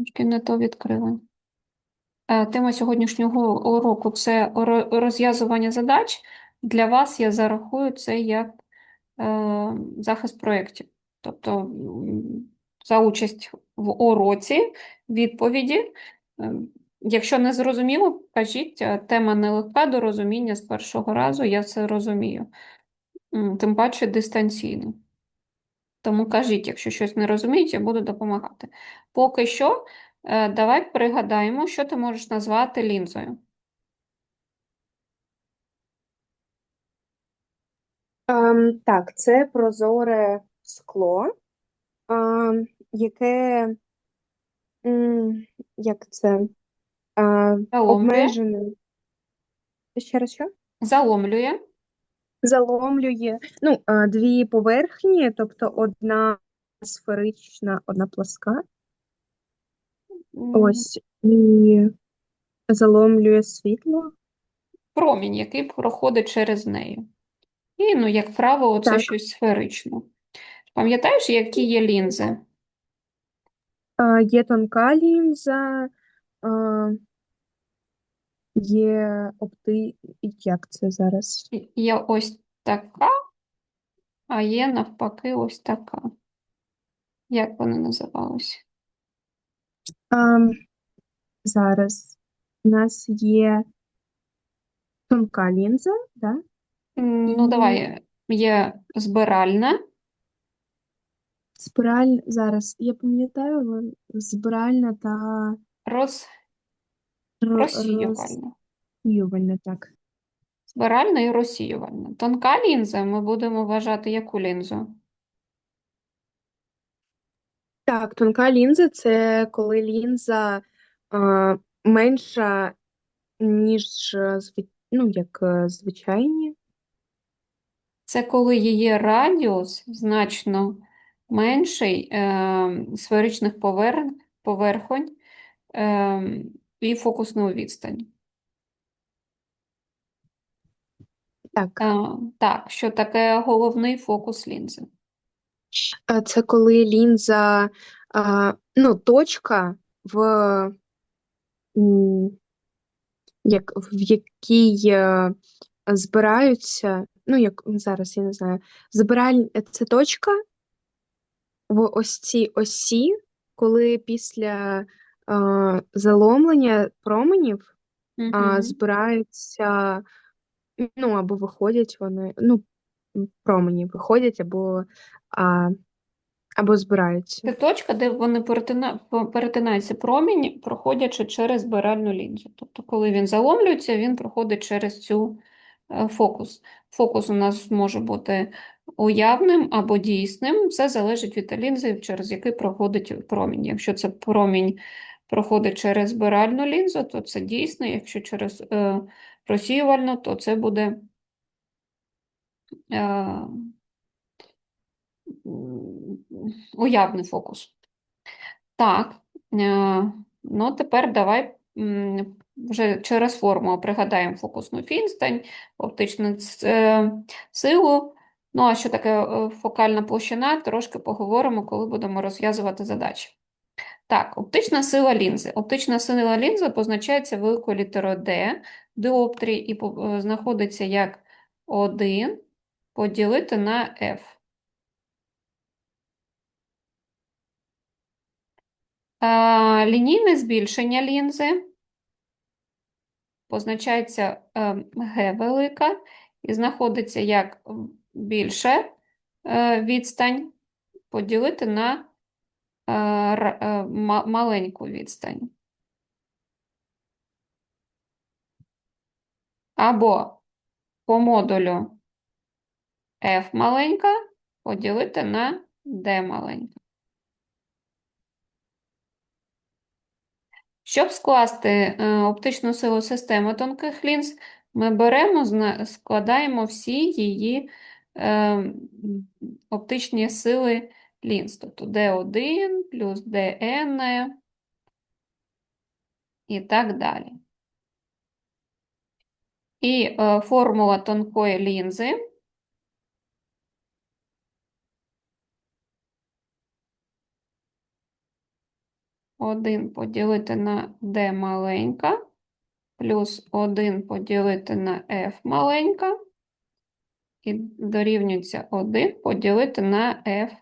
Трошки не то відкрила. Е, Тема сьогоднішнього уроку це розв'язування задач. Для вас я зарахую це як е, захист проєктів. Тобто за участь в уроці, відповіді. Е, Якщо не зрозуміло, кажіть, тема нелегка до розуміння з першого разу, я це розумію. Тим паче дистанційно. Тому кажіть, якщо щось не розумієте, я буду допомагати. Поки що, е, давай пригадаємо, що ти можеш назвати лінзою. Ем, так, це прозоре скло, ем, яке, м, як це, Заломлює, обмежене. Ще раз що? заломлює, Заломлює, ну, дві поверхні, тобто одна сферична, одна плоска. Ось, і заломлює світло. промінь, який проходить через неї. І, ну, як правило, це Так. щось сферичне. Пам'ятаєш, які є лінзи? Є тонка лінза, є опти... Як це зараз? Є ось така, а є навпаки ось така. Як вони називалися? Ем, зараз у нас є тонка лінза, да? Ну, І давай, є збиральна, спіраль, зараз, я пам'ятаю, збиральна та роз... ро- розсіювальна. розсіювальна, так. Збиральна і розсіювальна. Тонка лінза ми будемо вважати яку лінзу? Так, тонка лінза це коли лінза е, менша, ніж ну, як е, звичайні. Це коли її радіус значно менший е, сферичних поверх... поверхонь е, і фокусну відстань. Так, Е, так, що таке головний фокус лінзи? Е, це коли лінза, е, ну, точка в, як, в якій збираються, ну, як зараз, я не знаю, збираль... це точка в ось цій осі, коли після е, заломлення променів а, Угу. збираються, ну, або виходять вони, ну, промені виходять, або, а, або збираються. Це точка, де вони перетина... по- перетинаються промінь, проходячи через збиральну лінзу. Тобто, коли він заломлюється, він проходить через цю е, фокус. Фокус у нас може бути уявним або дійсним. Все залежить від лінзи, через який проходить промінь. Якщо це промінь проходить через збиральну лінзу, то це дійсно. Якщо через е, розсіювальну, то це буде е, уявний фокус. Так, е, ну тепер давай вже через форму пригадаємо фокусну відстань, оптичну е, силу. Ну, а що таке е, фокальна площина, трошки поговоримо, коли будемо розв'язувати задачі. Так, оптична сила лінзи. Оптична сила лінзи позначається великою літерою D, діоптрій, і е, знаходиться як 1 поділити на F. Лінійне збільшення лінзи позначається е, Г велика і знаходиться як більше е, відстань поділити на е, е, маленьку відстань. Або по модулю F маленька поділити на D маленька. Щоб скласти е, оптичну силу системи тонких лінз, ми беремо, складаємо всі її е, оптичні сили лінз. Тобто D1 плюс DN і так далі. І е, формула тонкої лінзи 1 поділити на d маленька плюс 1 поділити на f маленька і дорівнюється 1 поділити на f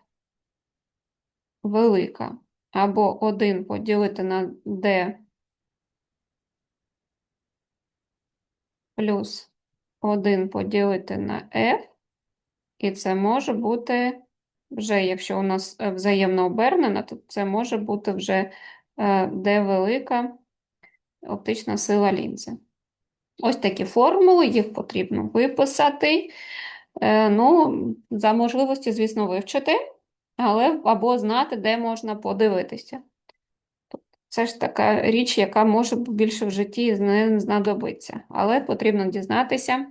велика. Або 1 поділити на d плюс 1 поділити на f. І це може бути вже, якщо у нас е, взаємно обернено, то це може бути вже е, d велика оптична сила лінзи. Ось такі формули, їх потрібно виписати. Е, Ну, за можливості, звісно, вивчити, але або знати, де можна подивитися. Це ж така річ, яка може більше в житті не знадобиться, але потрібно дізнатися,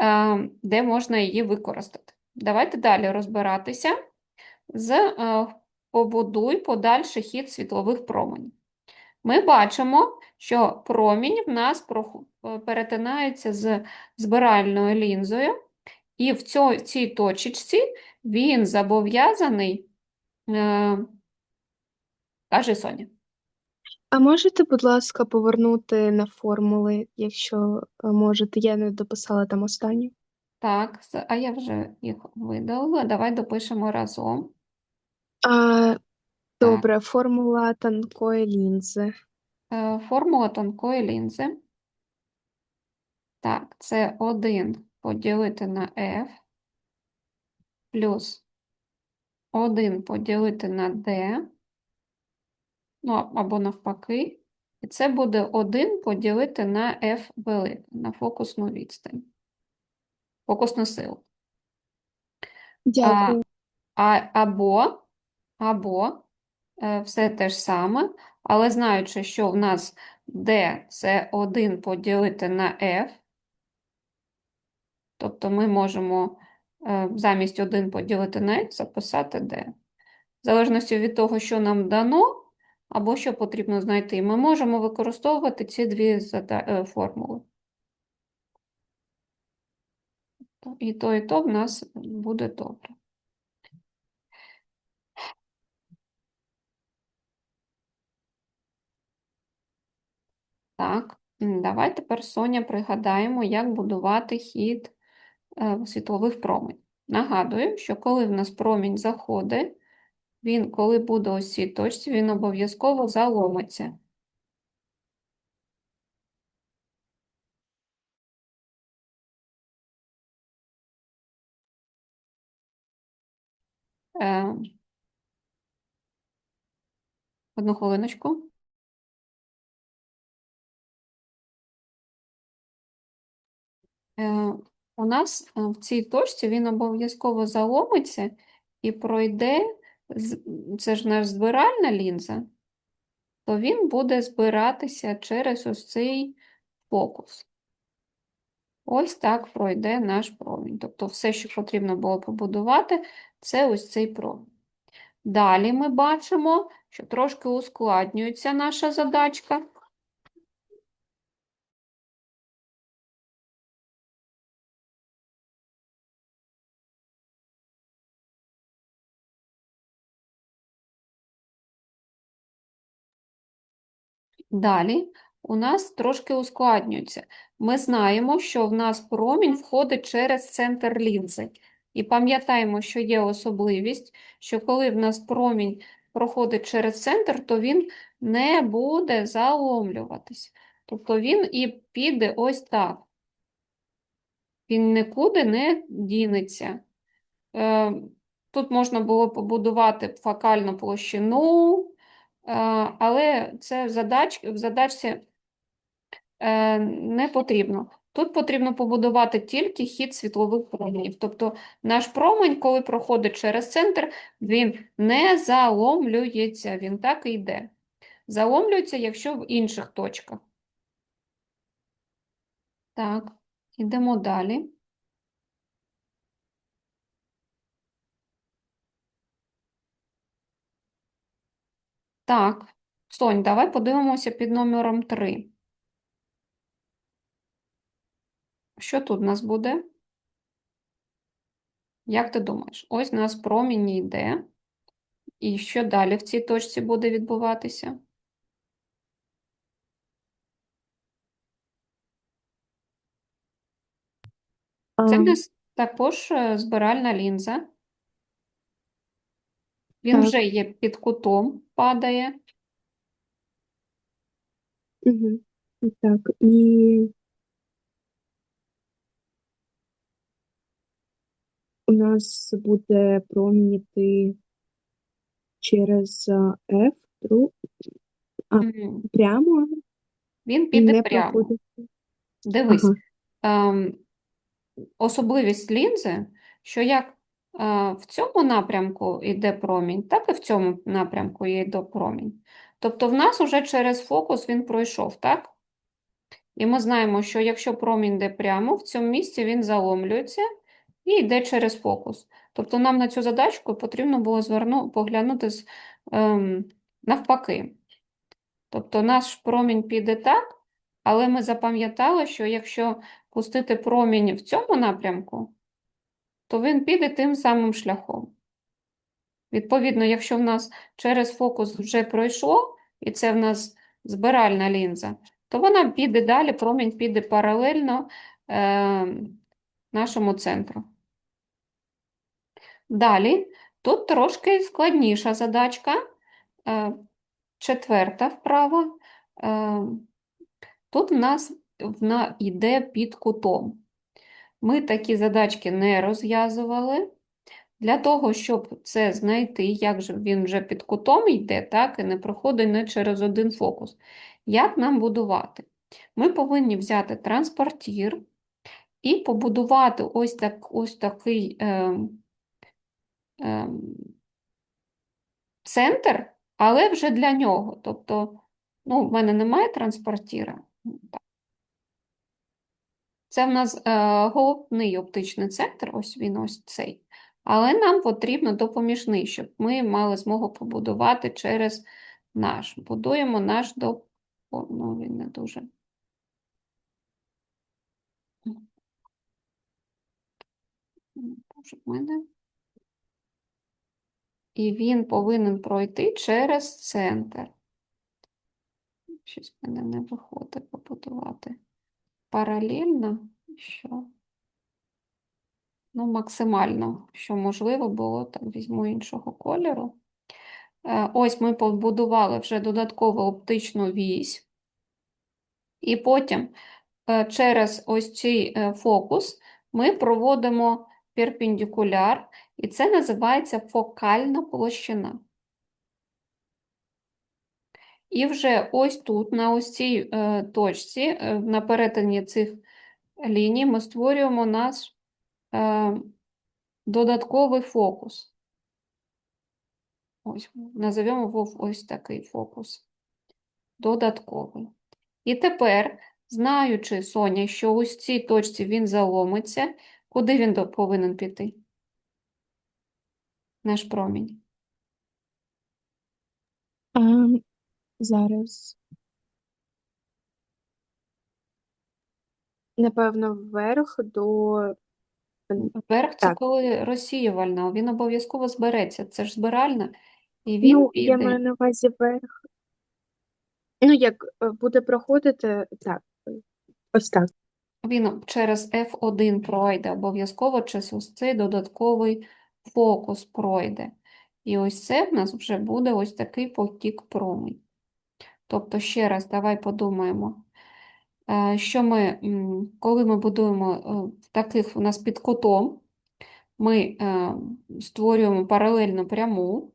е, де можна її використати. Давайте далі розбиратися з е, побудуй подальший хід світлових променів. Ми бачимо, що промінь в нас перетинається з збиральною лінзою, і в цьо- цій точечці він зобов'язаний, е, каже Соня. А можете, будь ласка, повернути на формули, якщо е, можете, я не дописала там останню. Так, а я вже їх видалила. Давай допишемо разом. А, добре, формула тонкої лінзи. Е, Формула тонкої лінзи. Так, це 1 поділити на f плюс 1 поділити на d, ну або навпаки. І це буде 1 поділити на f велике, на фокусну відстань. Фокусну силу. Дякую. А, або, або е, все те ж саме, але знаючи, що в нас d це 1 поділити на f, тобто ми можемо е, замість 1 поділити на f записати d. В залежності від того, що нам дано, або що потрібно знайти, ми можемо використовувати ці дві е, формули. І то, і то в нас буде добре. Так, давай тепер, Соня, пригадаємо, як будувати хід світлових променів. Нагадую, що коли в нас промінь заходить, він, коли буде ось цій точці, він обов'язково заломиться. Е, Одну хвилиночку. У нас е, в цій точці він обов'язково заломиться і пройде, це ж наш збиральна лінза, то він буде збиратися через ось цей фокус. Ось так пройде наш промінь. Тобто все, що потрібно було побудувати, це ось цей промінь. Далі ми бачимо, що трошки ускладнюється наша задачка. Далі у нас трошки ускладнюється. Ми знаємо, що в нас промінь входить через центр лінзи. І пам'ятаємо, що є особливість, що коли в нас промінь проходить через центр, то він не буде заломлюватись. Тобто він і піде ось так. Він нікуди не дінеться. Е, Тут можна було побудувати фокальну площину, але це в задач, в задачці е, не потрібно. Тут потрібно побудувати тільки хід світлових променів. Тобто наш промень, коли проходить через центр, він не заломлюється, він так і йде. Заломлюється, якщо в інших точках. Так, ідемо далі. Так, Сонь, давай подивимося під номером 3. Що тут у нас буде? Як ти думаєш? Ось у нас промінь йде. І що далі в цій точці буде відбуватися? Це в А, нас також е, збиральна лінза. Він Так. вже є під кутом, падає. угу. Так, і у нас буде промінь іти через а, F, дру- А. Прямо Він піде не прямо. проходить. Дивись, Ага. ем, особливість лінзи, що як в цьому напрямку йде промінь, так і в цьому напрямку йде промінь. Тобто в нас уже через фокус він пройшов, так? І ми знаємо, що якщо промінь йде прямо, в цьому місці він заломлюється і йде через фокус. Тобто нам на цю задачку потрібно було зверну, поглянути з, ем, навпаки. Тобто наш промінь піде так, але ми запам'ятали, що якщо пустити промінь в цьому напрямку, то він піде тим самим шляхом. Відповідно, якщо в нас через фокус вже пройшло, і це в нас збиральна лінза, то вона піде далі, промінь піде паралельно е, нашому центру. Далі, тут трошки складніша задачка, е, четверта вправа. Е, тут в нас вона йде під кутом. Ми такі задачки не розв'язували. Для того, щоб це знайти, як же він вже під кутом йде, так, і не проходить не через один фокус. Як нам будувати? Ми повинні взяти транспортір і побудувати ось, так, ось такий е, е, центр, але вже для нього. Тобто, ну, в мене немає транспортіра. Це в нас е, головний оптичний центр, ось він ось цей. Але нам потрібно допоміжний, щоб ми мали змогу побудувати через наш. Будуємо наш до... О, ну, він не дуже. І він повинен пройти через центр. Щось мене не виходить побудувати. Паралельно, що? Ну, максимально, що можливо було, так візьму іншого кольору. Е, Ось ми побудували вже додаткову оптичну вісь, і потім е, через ось цей е, фокус ми проводимо перпендикуляр, і це називається фокальна площина. І вже ось тут, на ось цій е, точці, е, на перетині цих ліній, ми створюємо наш е, додатковий фокус. Ось, називемо його ось такий фокус. Додатковий. І тепер, знаючи, Соня, що ось цій точці він заломиться, куди він повинен піти? Наш промінь. Зараз. Напевно, вверх до. Вверх це Так. коли розсіювальна, він обов'язково збереться. Це ж збиральна, і він Ну, я піде. маю на увазі вверх. Ну, як е, буде проходити, так, ось так. Він через F1 пройде, обов'язково через ось цей додатковий фокус пройде. І ось це в нас вже буде ось такий потік промінь. Тобто, ще раз, давай подумаємо, е, що ми, коли ми будуємо е, таких у нас під кутом, ми е, створюємо паралельно пряму,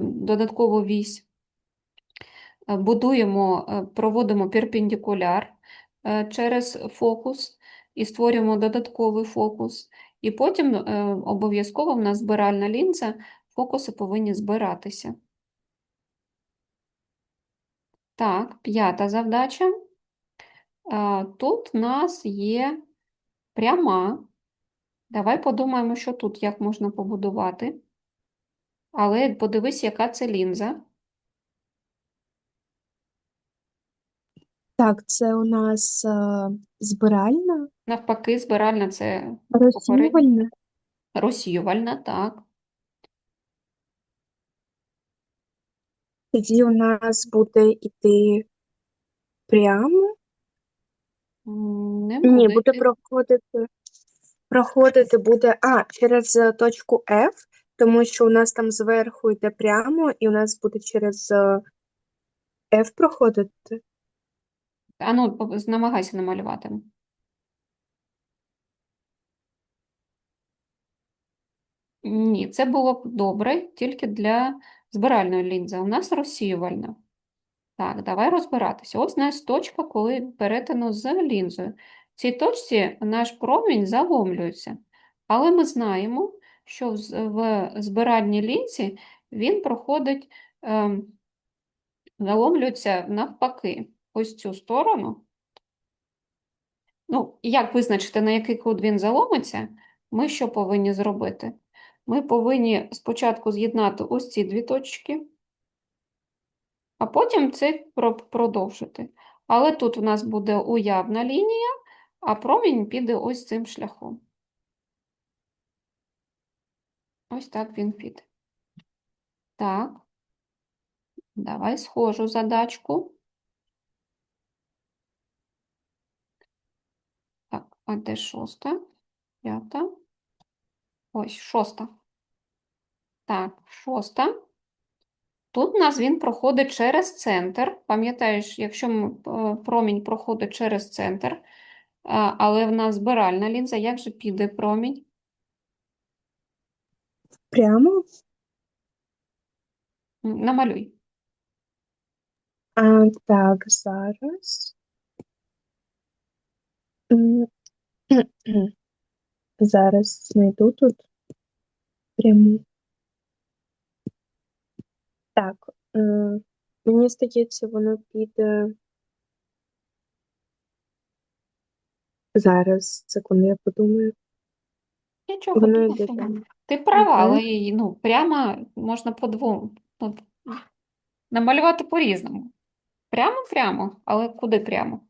додаткову вісь, будуємо, проводимо перпендикуляр через фокус і створюємо додатковий фокус. І потім обов'язково в нас збиральна лінза, фокуси повинні збиратися. Так, п'ята завдача. Е, Тут в нас є пряма. Давай подумаємо, що тут, як можна побудувати. Але подивись, яка це лінза. Так, це у нас е, збиральна, Навпаки, збиральна це розсіювальна. розсіювальна, так. Тоді у нас буде йти прямо. Не Ні, буде буде проходити. Проходити буде а, через е, точку F, тому що у нас там зверху йде прямо, і у нас буде через е, F проходити. А ну, намагайся намалювати. Ні, це було б добре тільки для збиральної лінзи. У нас розсіювальна. Так, давай розбиратися. Ось у нас точка, коли перетину з лінзою. В цій точці наш промінь заломлюється. Але ми знаємо, що в збиральній лінзі він проходить, ем, заломлюється навпаки. Ось цю сторону. Ну, як визначити, на який кут він заломиться, ми що повинні зробити? Ми повинні спочатку з'єднати ось ці дві точки, а потім це продовжити. Але тут у нас буде уявна лінія, а промінь піде ось цим шляхом. Ось так він піде. Так, давай схожу задачку. Так, а де шоста? П'ята. Ось шоста. Так, шоста. Тут у нас він проходить через центр. Пам'ятаєш, якщо е, промінь проходить через центр, але в нас збиральна лінза, як же піде промінь? Прямо? Намалюй. А, так, зараз. Зараз знайду тут пряму. Так, е, мені здається, воно піде. Зараз, секунду, я подумаю. Нічого, Воно йде там. Ти права, Мгм. але і, ну, прямо можна по двом. ну, намалювати по-різному. Прямо-прямо, але куди прямо?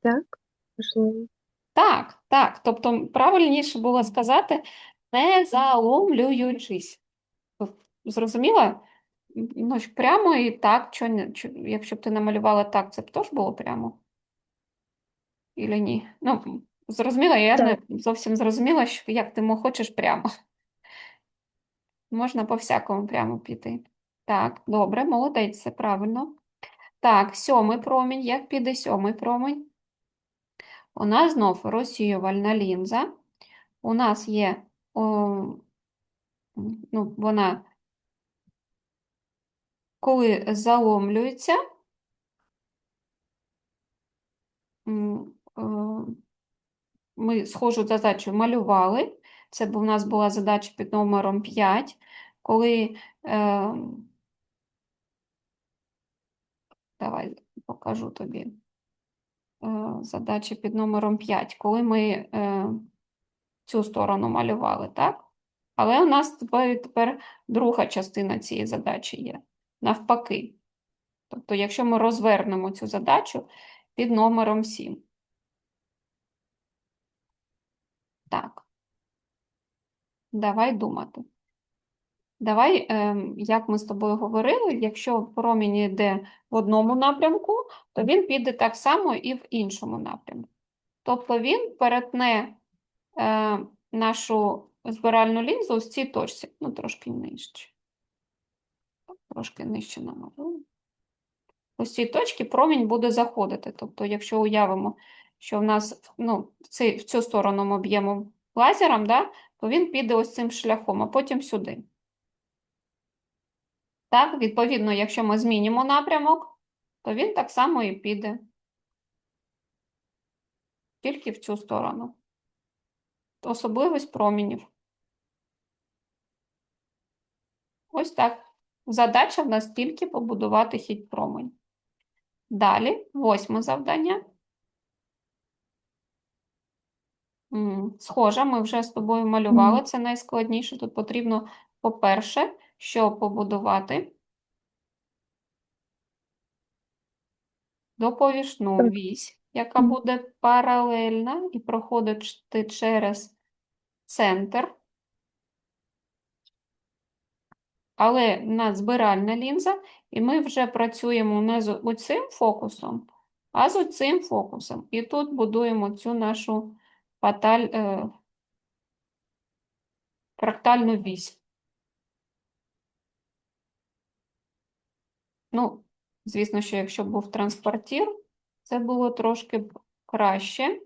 Так, можливо. Так, так. Тобто правильніше було сказати не заломлюючись. Зрозуміла? Ну, ж прямо і так, чо не- чо- якщо б ти намалювала так, це б теж було прямо? Ілі ні? Ну, зрозуміла, я не зовсім зрозуміла, що як ти мо хочеш прямо. Можна по-всякому прямо піти. Так, добре, молодець, це правильно. Так, сьомий промінь. Як піде сьомий промінь? У нас знов розсіювальна лінза. У нас є, о, ну, вона, коли заломлюється, е, ми схожу задачу малювали. Це у нас була задача під номером 5, коли, е, давай покажу тобі. Е, задача під номером 5, коли ми цю сторону малювали, так? Але у нас тепер друга частина цієї задачі є, навпаки. Тобто, якщо ми розвернемо цю задачу під номером 7. Так. Давай думати. Давай, ем, як ми з тобою говорили, якщо промінь йде в одному напрямку, то він піде так само і в іншому напрямку. Тобто він перетне е, нашу збиральну лінзу в цій точці, ну трошки нижче. Трошки нижче намалюємо. Ось в цій точці промінь буде заходити. Тобто, якщо уявимо, що в нас ну, цей, в цю сторону ми б'ємо лазером, да, то він піде ось цим шляхом, а потім сюди. Так, відповідно, якщо ми змінимо напрямок, то він так само і піде. Тільки в цю сторону. Особливість промінів. Ось так. Задача в нас тільки побудувати хід промень. Далі, восьме завдання. Схоже, ми вже з тобою малювали. Це найскладніше. Тут потрібно, по-перше, що побудувати доповішну вісь, яка буде паралельна і проходити через центр. Але в збиральна лінза, і ми вже працюємо не з оцим фокусом, а з оцим фокусом. І тут будуємо цю нашу фаталь, е, фрактальну вісь. Ну, звісно, що якщо був транспортір, це було трошки краще.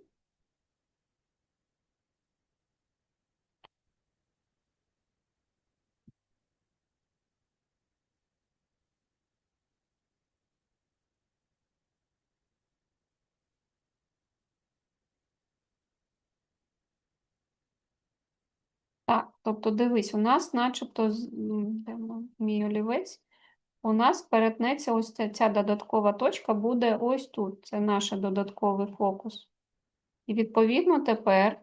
Так, тобто дивись, у нас начебто де мій олівець, у нас перетнеться ось ця, ця додаткова точка буде ось тут. Це наш додатковий фокус. І відповідно тепер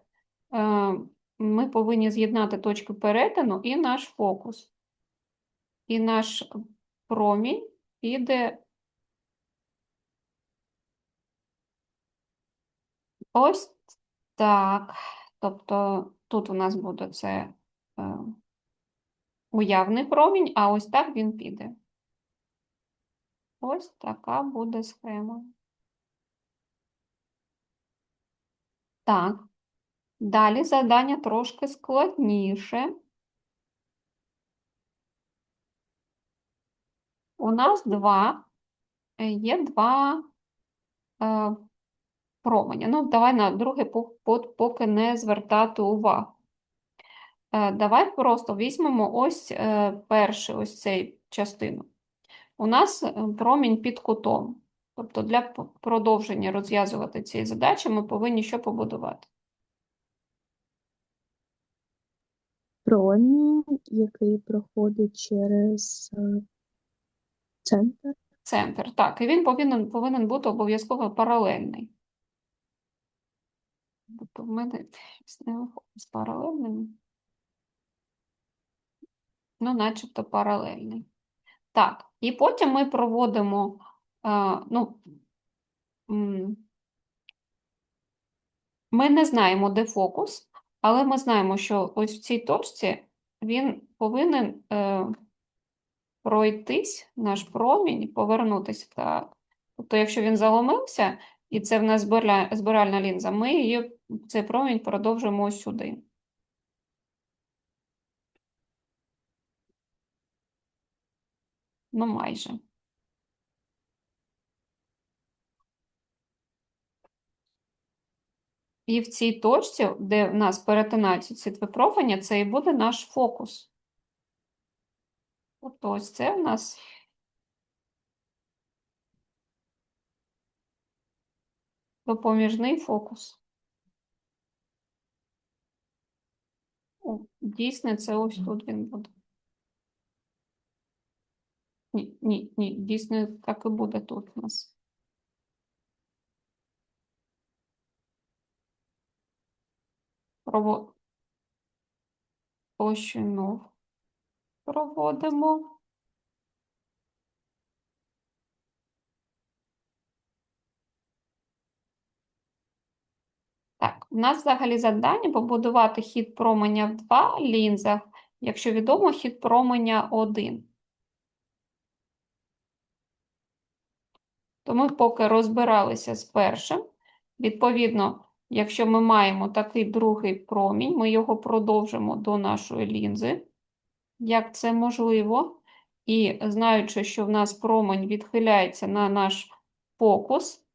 е, ми повинні з'єднати точки перетину і наш фокус. І наш промінь піде ось так. Тобто тут у нас буде це уявний промінь, а ось так він піде. Ось така буде схема. Так. Далі завдання трошки складніше. У нас два, е, є два е, променя. Ну, давай на пок- поки не звертати увагу. Е, давай просто візьмемо ось е, перший, ось цей частину. У нас е, промінь під кутом. Тобто для продовження розв'язувати цієї задачі ми повинні що побудувати? Промінь, який проходить через центр. Центр. Так, і він повинен, повинен бути обов'язково паралельний. Тобто в мене не виходить з паралельним. Ну, начебто паралельний. Так, і потім ми проводимо, е, ну, ми не знаємо, де фокус, але ми знаємо, що ось в цій точці він повинен е, пройтись, наш промінь, повернутися. Так. Тобто, якщо він заломився, і це в нас збиральна лінза, ми її, цей промінь продовжуємо ось сюди. Ну, майже. І в цій точці, де в нас перетинаються ці два променя, це і буде наш фокус. Тобто ось це в нас допоміжний фокус. Дійсно, це ось тут він буде. Ні, ні, ні, дійсно, так і буде тут у нас. Прово... Площину проводимо. Так, у нас взагалі завдання побудувати хід променя в два лінзах, якщо відомо хід променя один. То ми поки розбиралися з першим. Відповідно, якщо ми маємо такий другий промінь, ми його продовжимо до нашої лінзи, як це можливо. І знаючи, що в нас промінь відхиляється на наш фокус,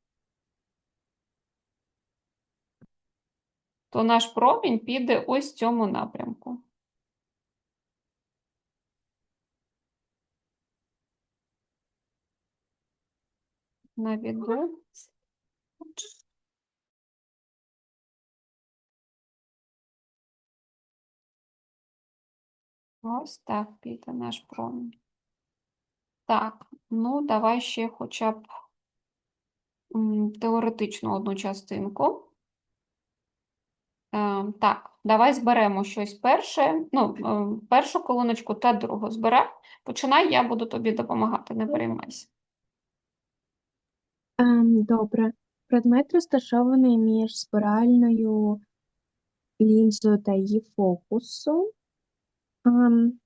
то наш промінь піде ось в цьому напрямку. Наведу. Ось так піде наш промінь. Так, ну давай ще хоча б м, теоретичну одну частинку. Е, так, давай зберемо щось перше, ну, е, першу колоночку та другу збирай. Починай, я буду тобі допомагати, не переймайся. Ем, добре. Предмет розташований між спиральною лінзою та її фокусом. Ем,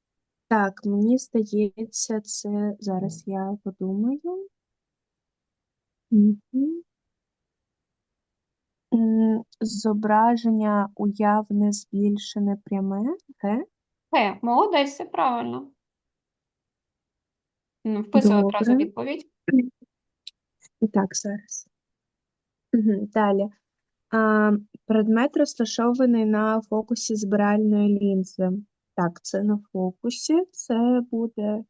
Так, мені здається, це зараз я подумаю. Мгм. М, Зображення уявне збільшене пряме. Ге? Е, молодець, це правильно. Ну, Вписуй одразу Добре. відповідь. І так, зараз. Мгм, Далі. А, предмет розташований на фокусі збиральної лінзи. Так, це на фокусі. Це буде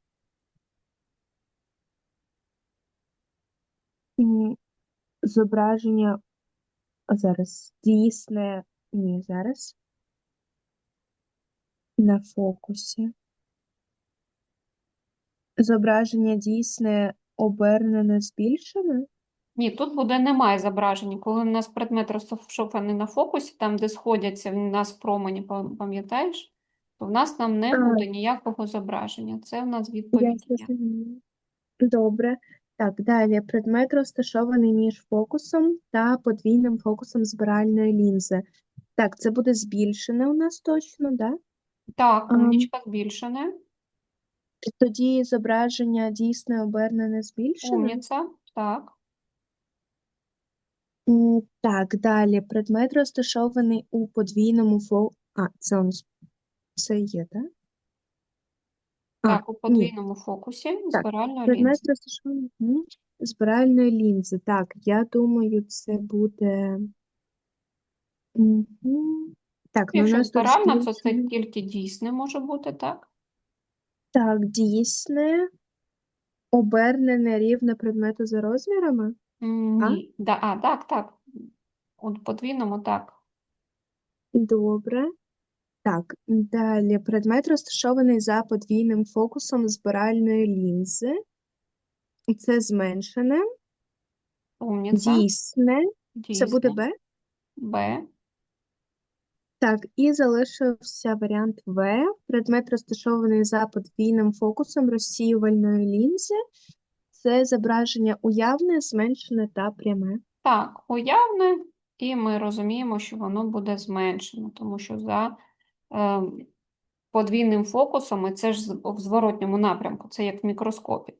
зображення. а Зараз дійсне. Ні, зараз. На фокусі. Зображення дійсне обернене збільшене. Ні, тут буде немає зображення. Коли у нас предмет розташований на фокусі, там, де сходяться в нас промені, пам'ятаєш, то в нас там не А. буде ніякого зображення. Це в нас відповідь зрозуміла. Добре. Так, далі. Предмет розташований між фокусом та подвійним фокусом збиральної лінзи. Так, це буде збільшене у нас точно, да? Так, Ам. умнічка збільшене. Тоді зображення дійсне обернене збільшене. Умніця, так. М, Так, далі. Предмет розташований у подвійному фо... А, це нас це є, так? А, Так, у ні. подвійному фокусі Так, збиральної Предмет лінзи. розташований м, збиральної лінзи. Так, я думаю, це буде. Мгм. Так, ну у Якщо нас тут збиральна, то це тільки дійсне може бути, так? Так, дійсне, обернене рівне предмету за розмірами. Ні. Да, а, так, так. У подвійному так. Добре. Так, далі. Предмет розташований за подвійним фокусом збиральної лінзи. Це зменшене, Умніця. дійсне. Це буде Б. Б. Так, і залишився варіант В. Предмет розташований за подвійним фокусом розсіювальної лінзи. Це зображення уявне, зменшене та пряме. Так, уявне, і ми розуміємо, що воно буде зменшено, тому що за е, подвійним фокусом, і це ж в зворотньому напрямку, це як в мікроскопі.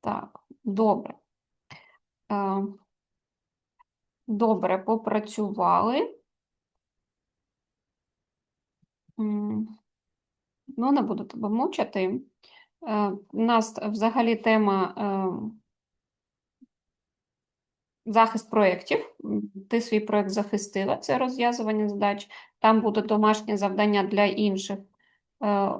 Так, добре. Е, добре, попрацювали. Ну, не буду тебе мучити. Е, У нас взагалі тема е, захист проєктів. Ти свій проєкт захистила, це розв'язування задач. Там буде домашнє завдання для інших е,